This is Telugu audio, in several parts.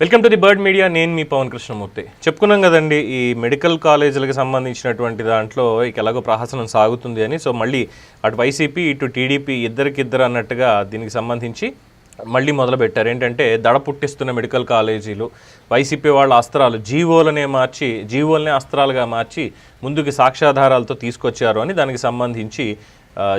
Welcome to the Bird Media. నేను మీ పవన్ కృష్ణమూర్తి. చెప్పుకున్నాం కదండి ఈ మెడికల్ కాలేజీలకు సంబంధించినటువంటి దాంట్లో ఇక ఎలాగో ప్రహసనం సాగుతుంది అని. సో మళ్ళీ అటు వైసీపీ ఇటు టీడీపీ ఇద్దరికిద్దరు అన్నట్టుగా దీనికి సంబంధించి మళ్ళీ మొదలుపెట్టారు. ఏంటంటే దడ పుట్టిస్తున్న మెడికల్ కాలేజీలు వైసీపీ వాళ్ళ అస్త్రాలు జీవోలనే మార్చి జీవోలనే అస్త్రాలుగా మార్చి ముందుకు సాక్ష్యాధారాలతో తీసుకొచ్చారు అని దానికి సంబంధించి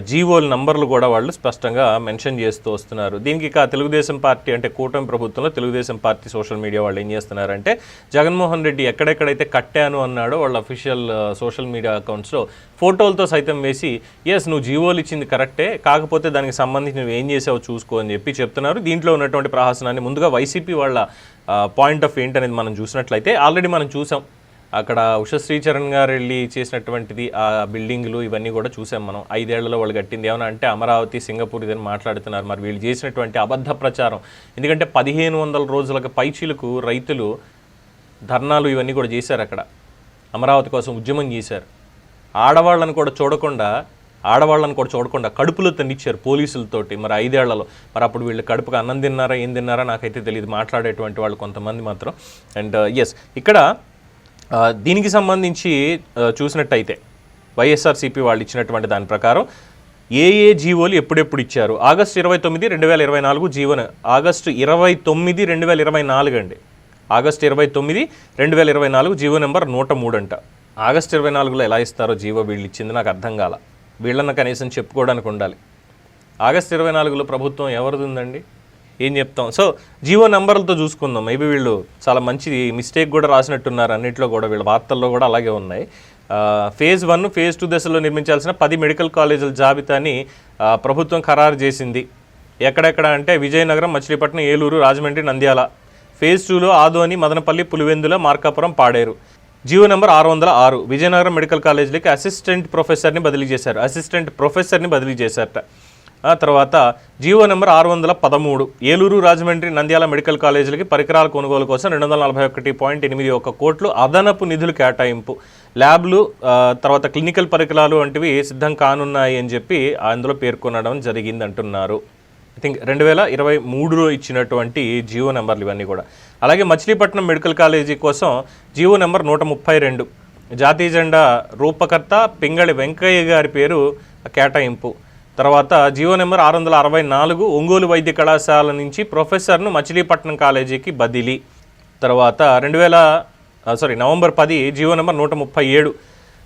జీవోల నంబర్లు కూడా వాళ్ళు స్పష్టంగా మెన్షన్ చేస్తూ వస్తున్నారు. దీనికి ఇక తెలుగుదేశం పార్టీ అంటే కూటమి ప్రభుత్వంలో తెలుగుదేశం పార్టీ సోషల్ మీడియా వాళ్ళు ఏం చేస్తున్నారంటే జగన్మోహన్ రెడ్డి ఎక్కడెక్కడైతే కట్టాను అన్నాడో వాళ్ళ అఫీషియల్ సోషల్ మీడియా అకౌంట్స్లో ఫోటోలతో సైతం వేసి ఎస్ నువ్వు జీవోలు ఇచ్చింది కరెక్టే కాకపోతే దానికి సంబంధించి నువ్వు ఏం చేసావో చూసుకో అని చెప్పి చెప్తున్నారు. దీంట్లో ఉన్నటువంటి ప్రహాసనాన్ని ముందుగా వైసీపీ వాళ్ళ పాయింట్ ఆఫ్ ఏంటనేది మనం చూసినట్లయితే ఆల్రెడీ మనం చూసాం. అక్కడ ఉష శ్రీచరణ్ గారు వెళ్ళి చేసినటువంటిది ఆ బిల్డింగ్లు ఇవన్నీ కూడా చూసాం మనం. ఐదేళ్ళలో వాళ్ళు కట్టింది ఏమైనా అంటే అమరావతి సింగపూర్ ఇదని మాట్లాడుతున్నారు. మరి వీళ్ళు చేసినటువంటి అబద్ధ ప్రచారం. ఎందుకంటే పదిహేను వందల రోజులకు పైచీలకు రైతులు ధర్నాలు ఇవన్నీ కూడా చేశారు అక్కడ. అమరావతి కోసం ఉద్యమం చేశారు. ఆడవాళ్ళని కూడా చూడకుండా ఆడవాళ్ళని కూడా చూడకుండా కడుపులో తన్నిచ్చారు పోలీసులతోటి మరి ఐదేళ్ళలో. మరి అప్పుడు వీళ్ళు కడుపుకు అన్నం తిన్నారా ఏం తిన్నారా నాకైతే తెలియదు మాట్లాడేటువంటి వాళ్ళు కొంతమంది మాత్రం. అండ్ ఎస్ ఇక్కడ దీనికి సంబంధించి చూసినట్టయితే వైఎస్ఆర్సీపీ వాళ్ళు ఇచ్చినటువంటి దాని ప్రకారం ఏ ఏ జీవోలు ఎప్పుడెప్పుడు ఇచ్చారు? ఆగస్టు ఇరవై తొమ్మిది రెండు వేల ఇరవై నాలుగు జీవన. ఆగస్టు ఇరవై తొమ్మిది రెండు వేల ఇరవై నాలుగు అండి. ఆగస్టు ఇరవై తొమ్మిది రెండు వేల ఇరవై నాలుగు జీవో నెంబర్ నూట మూడు అంట ఆగస్టు ఇరవై నాలుగులో ఎలా ఇస్తారో జీవో వీళ్ళు ఇచ్చింది నాకు అర్థం కాల. వీళ్ళన్న కనీసం చెప్పుకోవడానికి ఉండాలి. ఆగస్ట్ ఇరవై నాలుగులో ప్రభుత్వం ఎవరిది ఉందండి? ఏం చెప్తాం? సో జీవో నెంబర్లతో చూసుకుందాం. మేబీ వీళ్ళు చాలా మంచి మిస్టేక్ కూడా రాసినట్టున్నారు. అన్నింటిలో కూడా వీళ్ళ వార్తల్లో కూడా అలాగే ఉన్నాయి. ఫేజ్ వన్ ఫేజ్ టూ దశలో నిర్మించాల్సిన పది మెడికల్ కాలేజీల జాబితాని ప్రభుత్వం ఖరారు చేసింది. ఎక్కడెక్కడ అంటే విజయనగరం మచిలీపట్నం ఏలూరు రాజమండ్రి నంద్యాల. ఫేజ్ టూలో ఆదోని మదనపల్లి పులివెందుల మార్కాపురం పాడేరు. జియో నెంబర్ ఆరు వందల ఆరు. విజయనగరం మెడికల్ కాలేజీలకి అసిస్టెంట్ ప్రొఫెసర్ని బదిలీ చేశారు. అసిస్టెంట్ ప్రొఫెసర్ని బదిలీ చేశారట. ఆ తర్వాత జియో నెంబర్ ఆరు వందల పదమూడు. ఏలూరు రాజమండ్రి నంద్యాల మెడికల్ కాలేజీలకి పరికరాల కొనుగోలు కోసం రెండు వందల నలభై ఒకటి పాయింట్ ఎనిమిది ఒక కోట్లు అదనపు నిధులు కేటాయింపు. ల్యాబ్లు తర్వాత క్లినికల్ పరికరాలు వంటివి సిద్ధం కానున్నాయి అని చెప్పి అందులో పేర్కొనడం జరిగింది అంటున్నారు ఐ థింక్ రెండు వేల ఇరవై మూడులో ఇచ్చినటువంటి జియో నెంబర్లు ఇవన్నీ కూడా. అలాగే మచిలీపట్నం మెడికల్ కాలేజీ కోసం జియో నెంబర్ నూట ముప్పై రెండు. జాతీయ జెండా రూపకర్త పింగళి వెంకయ్య గారి పేరు కేటాయింపు. తర్వాత జియో నెంబర్ ఆరు వందల అరవై నాలుగు ఒంగోలు వైద్య కళాశాల నుంచి ప్రొఫెసర్ను మచిలీపట్నం కాలేజీకి బదిలీ. తర్వాత రెండు వేల సారీ నవంబర్ పది జియో నెంబర్ నూట ముప్పై ఏడు.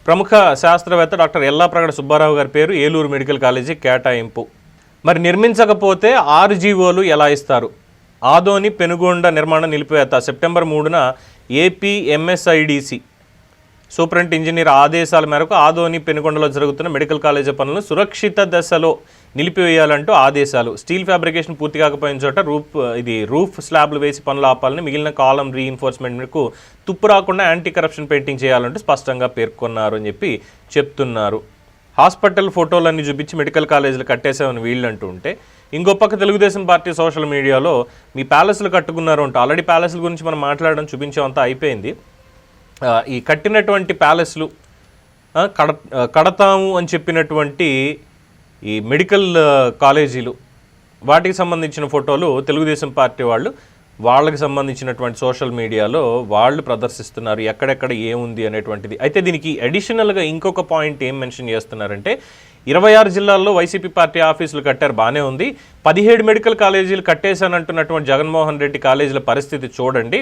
ప్రముఖ శాస్త్రవేత్త డాక్టర్ ఎల్లాప్రగడ సుబ్బారావు గారి పేరు ఏలూరు మెడికల్ కాలేజీ కేటాయింపు. మరి నిర్మించకపోతే ఆరు జీవోలు ఎలా ఇస్తారు? ఆదోని పెనుగొండ నిర్మాణ నిలిపివేత సెప్టెంబర్ మూడున ఏపీ ఎంఎస్ఐడిసి సూపరింట్ ఇంజనీర్ ఆదేశాల మేరకు ఆదోని పెనుకొండలో జరుగుతున్న మెడికల్ కాలేజీ పనులను సురక్షిత దశలో నిలిపివేయాలంటూ ఆదేశాలు. స్టీల్ ఫ్యాబ్రికేషన్ పూర్తి కాకపోయిన చోట రూఫ్ ఇది రూఫ్ స్లాబ్లు వేసి పనులు ఆపాలని మిగిలిన కాలం రీఇన్ఫోర్స్మెంట్ తుప్పు రాకుండా యాంటీ కరప్షన్ పెయింటింగ్ చేయాలంటూ స్పష్టంగా పేర్కొన్నారు అని చెప్పి చెప్తున్నారు. హాస్పిటల్ ఫోటోలన్నీ చూపించి మెడికల్ కాలేజీలు కట్టేసామని వీళ్ళు అంటూ ఉంటే ఇంకో పక్క తెలుగుదేశం పార్టీ సోషల్ మీడియాలో మీ ప్యాలెస్లు కట్టుకున్నారు అంటే ఆల్రెడీ ప్యాలెస్ల గురించి మనం మాట్లాడడం చూపించామంతా అయిపోయింది. ఈ కట్టినటువంటి ప్యాలెస్లు కడ కడతాము అని చెప్పినటువంటి ఈ మెడికల్ కాలేజీలు వాటికి సంబంధించిన ఫోటోలు తెలుగుదేశం పార్టీ వాళ్ళు వాళ్ళకి సంబంధించినటువంటి సోషల్ మీడియాలో వాళ్ళు ప్రదర్శిస్తున్నారు ఎక్కడెక్కడ ఏముంది అనేటువంటిది. అయితే దీనికి అడిషనల్గా ఇంకొక పాయింట్ ఏం మెన్షన్ చేస్తున్నారంటే ఇరవై ఆరు జిల్లాల్లో వైసీపీ పార్టీ ఆఫీసులు కట్టారు బాగానే ఉంది. పదిహేడు మెడికల్ కాలేజీలు కట్టేశానంటున్నటువంటి జగన్మోహన్ రెడ్డి కాలేజీల పరిస్థితి చూడండి.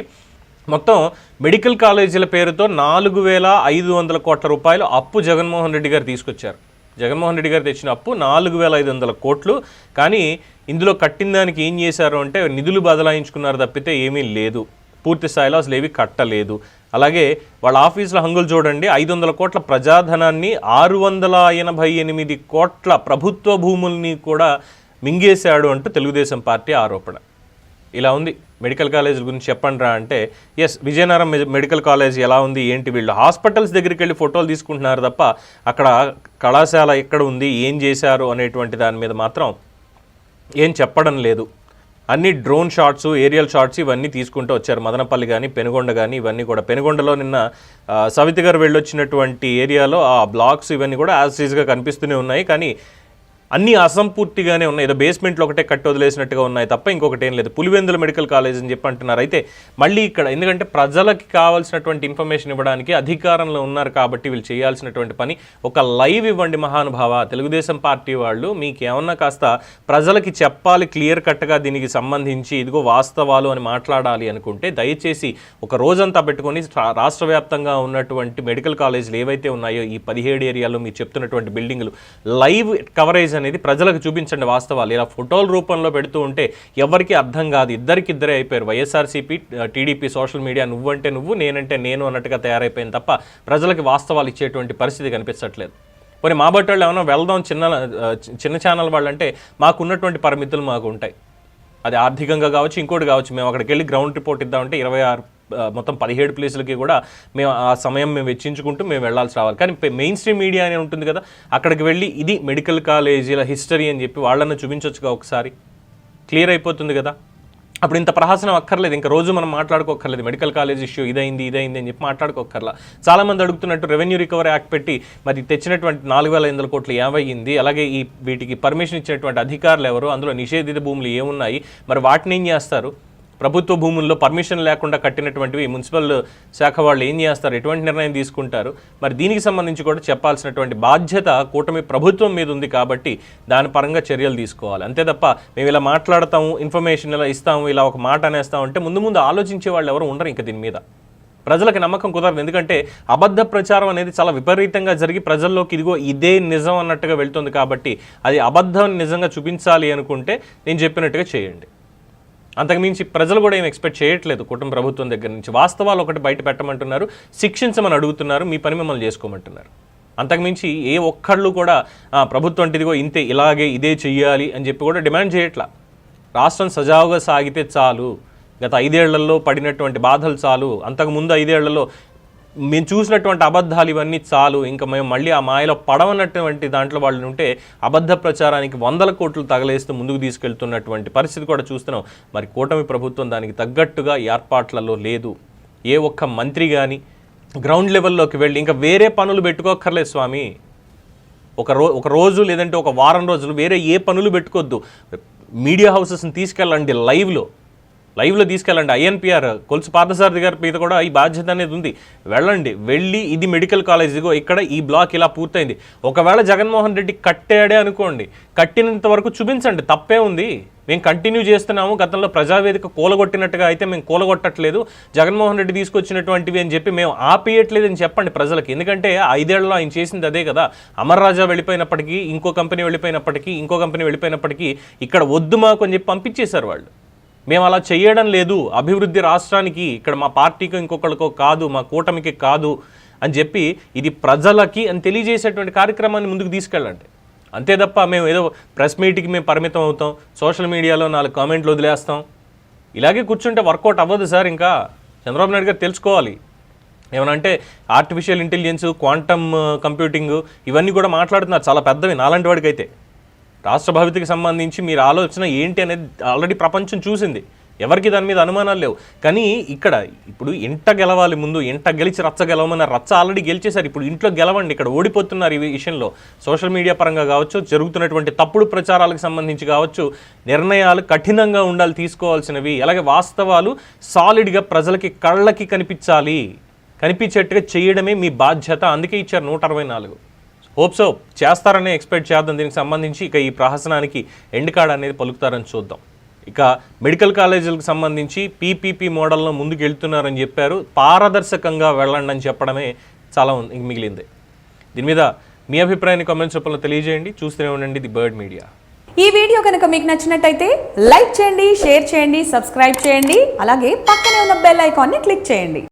మొత్తం మెడికల్ కాలేజీల పేరుతో నాలుగు వేల ఐదు వందల కోట్ల రూపాయలు అప్పు జగన్మోహన్ రెడ్డి గారు తీసుకొచ్చారు. జగన్మోహన్ రెడ్డి గారు తెచ్చిన అప్పు నాలుగు వేల ఐదు వందల కోట్లు. కానీ ఇందులో కట్టిన దానికి ఏం చేశారు అంటే నిధులు బదలాయించుకున్నారు తప్పితే ఏమీ లేదు. పూర్తి స్థాయిలో అసలు ఏవి కట్టలేదు. అలాగే వాళ్ళ ఆఫీసుల హంగులు చూడండి. ఐదు వందల కోట్ల ప్రజాధనాన్ని ఆరు వందల ఎనభై ఎనిమిది కోట్ల ప్రభుత్వ భూముల్ని కూడా మింగేశాడు అంటూ తెలుగుదేశం పార్టీ ఆరోపణ. ఇలా ఉంది. మెడికల్ కాలేజ్ గురించి చెప్పండి రా అంటే ఎస్ విజయనగరం మెడికల్ కాలేజ్ ఎలా ఉంది ఏంటి వీళ్ళు? హాస్పిటల్స్ దగ్గరికి వెళ్ళి ఫోటోలు తీసుకుంటున్నారు తప్ప అక్కడ కళాశాల ఎక్కడ ఉంది ఏం చేశారు అనేటువంటి దాని మీద మాత్రం ఏం చెప్పడం లేదు. అన్ని డ్రోన్ షాట్స్ ఏరియల్ షాట్స్ ఇవన్నీ తీసుకుంటూ వచ్చారు. మదనపల్లి కానీ పెనుగొండ కానీ ఇవన్నీ కూడా. పెనుగొండలో నిన్న సవితి గారు వెళ్ళొచ్చినటువంటి ఏరియాలో ఆ బ్లాక్స్ ఇవన్నీ కూడా యాజ్ ఈజ్గా కనిపిస్తూనే ఉన్నాయి. కానీ అన్నీ అసంపూర్తిగానే ఉన్నాయి. ఏదో బేస్మెంట్లో ఒకటే కట్టి వదిలేసినట్టుగా ఉన్నాయి తప్ప ఇంకొకటి ఏం లేదు. పులివెందుల మెడికల్ కాలేజ్ అని చెప్పి అంటున్నారు. అయితే మళ్ళీ ఇక్కడ ఎందుకంటే ప్రజలకి కావాల్సినటువంటి ఇన్ఫర్మేషన్ ఇవ్వడానికి అధికారంలో ఉన్నారు కాబట్టి వీళ్ళు చేయాల్సినటువంటి పని. ఒక లైవ్ ఇవ్వండి మహానుభావ. తెలుగుదేశం పార్టీ వాళ్ళు మీకు ఏమన్నా కాస్త ప్రజలకి చెప్పాలి క్లియర్ కట్గా దీనికి సంబంధించి ఇదిగో వాస్తవాలు అని మాట్లాడాలి అనుకుంటే దయచేసి ఒక రోజంతా పెట్టుకొని రాష్ట్ర వ్యాప్తంగా ఉన్నటువంటి మెడికల్ కాలేజీలు ఏవైతే ఉన్నాయో ఈ పదిహేడు ఏరియాలో మీరు చెప్తున్నటువంటి బిల్డింగ్లు లైవ్ కవరేజ్ అనేది ప్రజలకు చూపించండి వాస్తవాలు. ఇలా ఫోటోల రూపంలో పెడుతూ ఉంటే ఎవరికి అర్థం కాదు. ఇద్దరికిద్దరే అయిపోయారు. వైఎస్ఆర్సీపీ టీడీపీ సోషల్ మీడియా నువ్వంటే నువ్వు నేనంటే నేను అన్నట్టుగా తయారైపోయింది తప్ప ప్రజలకి వాస్తవాలు ఇచ్చేటువంటి పరిస్థితి కనిపించట్లేదు. పోనీ మా బట్టలు ఏమైనా వెళ్దాం చిన్న చిన్న ఛానల్ వాళ్ళు అంటే మాకున్నటువంటి పరిమితులు మాకు ఉంటాయి అది ఆర్థికంగా కావచ్చు ఇంకోటి కావచ్చు. మేము అక్కడికి వెళ్ళి గ్రౌండ్ రిపోర్ట్ ఇద్దామంటే ఇరవై ఆరు మొత్తం పదిహేడు ప్లేసులకి కూడా మేము ఆ సమయం మేము వెచ్చించుకుంటూ మేము వెళ్ళాల్సి రావాలి. కానీ మెయిన్ స్ట్రీమ్ మీడియా అనే ఉంటుంది కదా అక్కడికి వెళ్ళి ఇది మెడికల్ కాలేజీల హిస్టరీ అని చెప్పి వాళ్ళని చూపించవచ్చుగా ఒకసారి. క్లియర్ అయిపోతుంది కదా? అప్పుడు ఇంత ప్రహాసనం అక్కర్లేదు. ఇంకా రోజు మనం మాట్లాడుకోక్కర్లేదు. మెడికల్ కాలేజ్ ఇష్యూ ఇదైంది ఇదైంది అని చెప్పి మాట్లాడుకోక్కర్లా. చాలామంది అడుగుతున్నట్టు రెవెన్యూ రికవరీ యాక్ట్ పెట్టి మరి తెచ్చినటువంటి నాలుగు వేల ఎనిమిది కోట్లు ఏమయ్యింది అలాగే ఈ వీటికి పర్మిషన్ ఇచ్చినటువంటి అధికారులు ఎవరు? అందులో నిషేధిత భూములు ఏమున్నాయి? మరి వాటిని ఏం చేస్తారు? ప్రభుత్వ భూముల్లో పర్మిషన్ లేకుండా కట్టినటువంటివి మున్సిపల్ శాఖ వాళ్ళు ఏం చేస్తారు? ఎటువంటి నిర్ణయం తీసుకుంటారు? మరి దీనికి సంబంధించి కూడా చెప్పాల్సినటువంటి బాధ్యత కూటమి ప్రభుత్వం మీద ఉంది కాబట్టి దాని పరంగా చర్యలు తీసుకోవాలి. అంతే తప్ప మేము ఇలా మాట్లాడతాము ఇన్ఫర్మేషన్ ఇలా ఇస్తాము ఇలా ఒక మాట అనేస్తాము అంటే ముందు ముందు ఆలోచించే వాళ్ళు ఎవరు ఉండరు ఇంకా దీని మీద. ప్రజలకు నమ్మకం కుదరదు. ఎందుకంటే అబద్ధ ప్రచారం అనేది చాలా విపరీతంగా జరిగి ప్రజల్లోకి ఇదిగో ఇదే నిజం అన్నట్టుగా వెళ్తుంది కాబట్టి అది అబద్ధం నిజంగా చూపించాలి అనుకుంటే నేను చెప్పినట్టుగా చేయండి. అంతకుమించి ప్రజలు కూడా ఏం ఎక్స్పెక్ట్ చేయట్లేదు కుటుంబ ప్రభుత్వం దగ్గర నుంచి. వాస్తవాలు ఒకటి బయట పెట్టమంటున్నారు శిక్షించమని అడుగుతున్నారు మీ పని మిమ్మల్ని చేసుకోమంటున్నారు. అంతకుమించి ఏ ఒక్కళ్ళు కూడా ప్రభుత్వం ఇదిగో ఇంతే ఇలాగే ఇదే చెయ్యాలి అని చెప్పి కూడా డిమాండ్ చేయట్లా. రాష్ట్రం సజావుగా సాగితే చాలు. గత ఐదేళ్ళలో పడినటువంటి బాధలు చాలు. అంతకుముందు ఐదేళ్ళలో మేము చూసినటువంటి అబద్ధాలు ఇవన్నీ చాలు. ఇంకా మేము మళ్ళీ ఆ మాయలో పడవనటువంటి దాంట్లో వాళ్ళు ఉంటే అబద్ధ ప్రచారానికి వందల కోట్లు తగలేస్తూ ముందుకు తీసుకెళ్తున్నటువంటి పరిస్థితి కూడా చూస్తున్నాం. మరి కూటమి ప్రభుత్వం దానికి తగ్గట్టుగా ఏర్పాట్లలో లేదు. ఏ ఒక్క మంత్రి కానీ గ్రౌండ్ లెవెల్లోకి వెళ్ళి ఇంకా వేరే పనులు పెట్టుకోక్కర్లేదు స్వామి. ఒక రో ఒక రోజు లేదంటే ఒక వారం రోజులు వేరే ఏ పనులు పెట్టుకోవద్దు మీడియా హౌసెస్ని తీసుకెళ్ళండి లైవ్లో. లైవ్లో తీసుకెళ్ళండి. ఐఎన్పిఆర్ కొలుసు పార్థసారథి గారి మీద కూడా ఈ బాధ్యత అనేది ఉంది. వెళ్ళండి. వెళ్ళి ఇది మెడికల్ కాలేజ్. ఇదిగో ఇక్కడ ఈ బ్లాక్ ఇలా పూర్తయింది. ఒకవేళ జగన్మోహన్ రెడ్డి కట్టాడే అనుకోండి. కట్టినంత వరకు చూపించండి. తప్పే ఉంది. మేము కంటిన్యూ చేస్తున్నాము. గతంలో ప్రజావేదిక కూలగొట్టినట్టుగా అయితే మేము కూలగొట్టట్లేదు. జగన్మోహన్ రెడ్డి తీసుకొచ్చినటువంటివి అని చెప్పి మేము ఆపేయట్లేదు అని చెప్పండి ప్రజలకి. ఎందుకంటే ఐదేళ్ళలో ఆయన చేసింది అదే కదా. అమర్ రాజా వెళ్ళిపోయినప్పటికీ ఇంకో కంపెనీ వెళ్ళిపోయినప్పటికీ ఇంకో కంపెనీ వెళ్ళిపోయినప్పటికీ ఇక్కడ వద్దు మాకు అని చెప్పి పంపించేశారు వాళ్ళు. మేము అలా చేయడం లేదు. అభివృద్ధి రాష్ట్రానికి ఇక్కడ మా పార్టీకి ఇంకొకరికో కాదు మా కూటమికి కాదు అని చెప్పి ఇది ప్రజలకి అని తెలియజేసేటువంటి కార్యక్రమాన్ని ముందుకు తీసుకెళ్ళండి. అంతే తప్ప మేము ఏదో ప్రెస్ మీట్కి మేము పరిమితం అవుతాం సోషల్ మీడియాలో నాలుగు కామెంట్లు వదిలేస్తాం. ఇలాగే కూర్చుంటే వర్కౌట్ అవ్వదు సార్ ఇంకా. చంద్రబాబు నాయుడు గారు తెలుసుకోవాలి. ఏమనంటే ఆర్టిఫిషియల్ ఇంటెలిజెన్స్ క్వాంటమ్ కంప్యూటింగ్ ఇవన్నీ కూడా మాట్లాడుతున్నారు. చాలా పెద్దవి నాలాంటి వాడికైతే. రాష్ట్ర భవితకి సంబంధించి మీరు ఆలోచన ఏంటి అనేది ఆల్రెడీ ప్రపంచం చూసింది. ఎవరికి దాని మీద అనుమానాలు లేవు. కానీ ఇక్కడ ఇప్పుడు ఇంట గెలవాలి ముందు ఇంట గెలిచి రచ్చ గెలవమన్న రచ్చ ఆల్రెడీ గెలిచేశారు. ఇప్పుడు ఇంట్లో గెలవండి ఇక్కడ ఓడిపోతున్నారు ఈ విషయంలో. సోషల్ మీడియా పరంగా కావచ్చు జరుగుతున్నటువంటి తప్పుడు ప్రచారాలకు సంబంధించి కావచ్చు నిర్ణయాలు కఠినంగా ఉండాలి తీసుకోవాల్సినవి. అలాగే వాస్తవాలు సాలిడ్గా ప్రజలకి కళ్ళకి కనిపించాలి. కనిపించేట్టుగా చేయడమే మీ బాధ్యత. అందుకే ఇచ్చారు నూట అరవై నాలుగు. హోప్సో చేస్తారని ఎక్స్పెక్ట్ చేద్దాం. దీనికి సంబంధించి ఇక ఈ ప్రహసనానికి ఎండ్ కార్డ్ అనేది పలుకుతారని చూద్దాం. ఇక మెడికల్ కాలేజీలకు సంబంధించి పీపీపీ మోడల్లో ముందుకు వెళ్తున్నారని చెప్పారు. పారదర్శకంగా వెళ్ళండి అని చెప్పడమే చాలా ఉంది- మిగిలింది. దీని మీద మీ అభిప్రాయాన్ని కామెంట్స్ రూపంలో తెలియజేయండి. చూస్తూనే ఉండండి ది బర్డ్ మీడియా. ఈ వీడియో కనుక మీకు నచ్చినట్టయితే లైక్ చేయండి షేర్ చేయండి సబ్స్క్రైబ్ చేయండి. అలాగే పక్కనే ఉన్న బెల్ ఐకాన్ని క్లిక్ చేయండి.